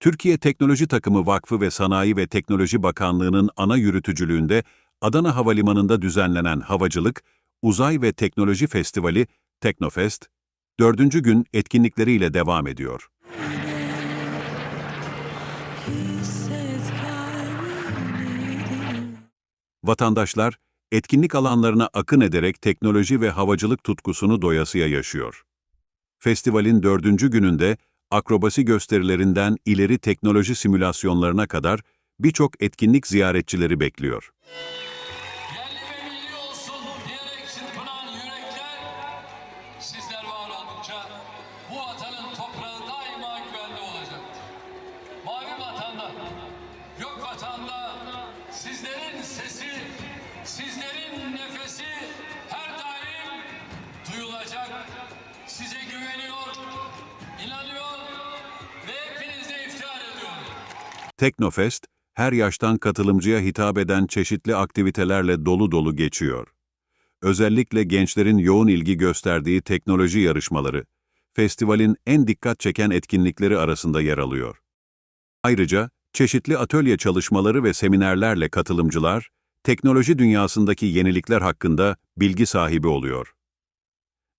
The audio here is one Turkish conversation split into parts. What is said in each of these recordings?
Türkiye Teknoloji Takımı Vakfı ve Sanayi ve Teknoloji Bakanlığı'nın ana yürütücülüğünde Adana Havalimanı'nda düzenlenen Havacılık, Uzay ve Teknoloji Festivali Teknofest, dördüncü gün etkinlikleriyle devam ediyor. Vatandaşlar, etkinlik alanlarına akın ederek teknoloji ve havacılık tutkusunu doyasıya yaşıyor. Festivalin dördüncü gününde akrobasi gösterilerinden ileri teknoloji simülasyonlarına kadar birçok etkinlik ziyaretçileri bekliyor. sizlerin nefesi her daim duyulacak. Size güveniyor, Teknofest, her yaştan katılımcıya hitap eden çeşitli aktivitelerle dolu dolu geçiyor. Özellikle gençlerin yoğun ilgi gösterdiği teknoloji yarışmaları, festivalin en dikkat çeken etkinlikleri arasında yer alıyor. Ayrıca, çeşitli atölye çalışmaları ve seminerlerle katılımcılar, teknoloji dünyasındaki yenilikler hakkında bilgi sahibi oluyor.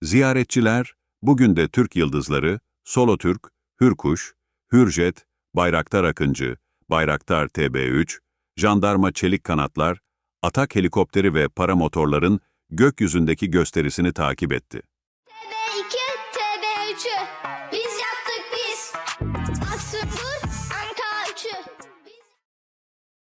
Ziyaretçiler, bugün de Türk Yıldızları, Solo Türk, Hürkuş, Hürjet, Bayraktar Akıncı, Bayraktar TB3, jandarma çelik kanatlar, atak helikopteri ve paramotorların gökyüzündeki gösterisini takip etti. TB2, TB3'ü biz